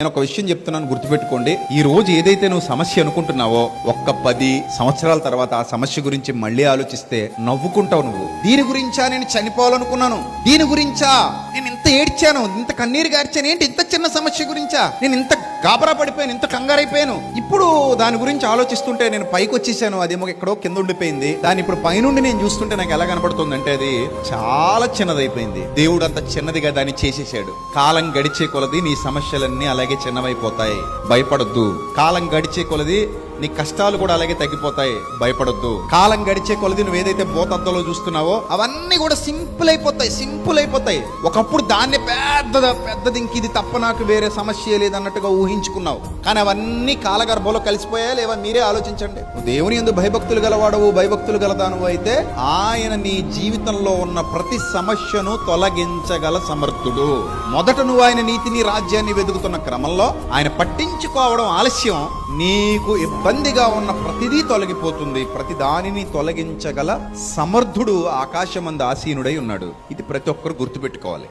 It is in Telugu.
నేను ఒక విషయం చెప్తున్నాను గుర్తుపెట్టుకోండి. ఈ రోజు ఏదైతే నువ్వు సమస్య అనుకుంటున్నావో ఒక్క పది సంవత్సరాల తర్వాత ఆ సమస్య గురించి మళ్ళీ ఆలోచిస్తే నవ్వుకుంటావు నువ్వు. దీని గురించా నేను చనిపోవాలనుకున్నాను? దీని గురించా? నేను ఇంత ఏడ్చాను ఇంత కన్నీరు గార్చాను ఏంటి ఇంత చిన్న సమస్య గురించా? నేను ఇంత గాబరా పడిపోయాను ఇంత కంగారైపోయాను. ఇప్పుడు దాని గురించి ఆలోచిస్తుంటే నేను పైకి వచ్చేసాను అదేమో ఎక్కడో కింద ఉండిపోయింది. దాని ఇప్పుడు పైనుండి నేను చూస్తుంటే నాకు ఎలా కనబడుతుంది అంటే అది చాలా చిన్నదైపోయింది. దేవుడు అంత చిన్నదిగా దాన్ని చేసేసాడు కాలం గడిచే కొలది నీ సమస్యలన్నీ అలాగే చిన్నవైపోతాయి. భయపడద్దు. కాలం గడిచే కొలది నీ కష్టాలు కూడా అలాగే తగ్గిపోతాయి. భయపడొద్దు. కాలం గడిచే కొలది నువ్వు ఏదైతే భూతద్దంలో చూస్తున్నావో అవన్నీ కూడా సింపుల్ అయిపోతాయి సింపుల్ అయిపోతాయి. ఒకప్పుడు దాన్ని పెద్ద పెద్దది ఇంక ఇది తప్ప నాకు వేరే సమస్య లేదన్నట్టుగా ఊహించుకున్నావు. కానీ అవన్నీ కాలగర్భంలో కలిసిపోయా లేవా? మీరే ఆలోచించండి. దేవుని ఎందు భయభక్తులు గలవాడవు భయభక్తులు గలదాను అయితే ఆయన నీ జీవితంలో ఉన్న ప్రతి సమస్యను తొలగించగల సమర్థుడు. మొదట నువ్వు ఆయన నీతిని రాజ్యాన్ని వెతుకుతున్న క్రమంలో ఆయన పట్టించుకోవడం ఆలస్యం. నీకు ఇబ్బందిగా ఉన్న ప్రతిదీ తొలగిపోతుంది. ప్రతి దానిని తొలగించగల సమర్థుడు ఆకాశమంద ఆసీనుడై ఉన్నాడు. ఇది ప్రతి ఒక్కరు గుర్తుపెట్టుకోవాలి.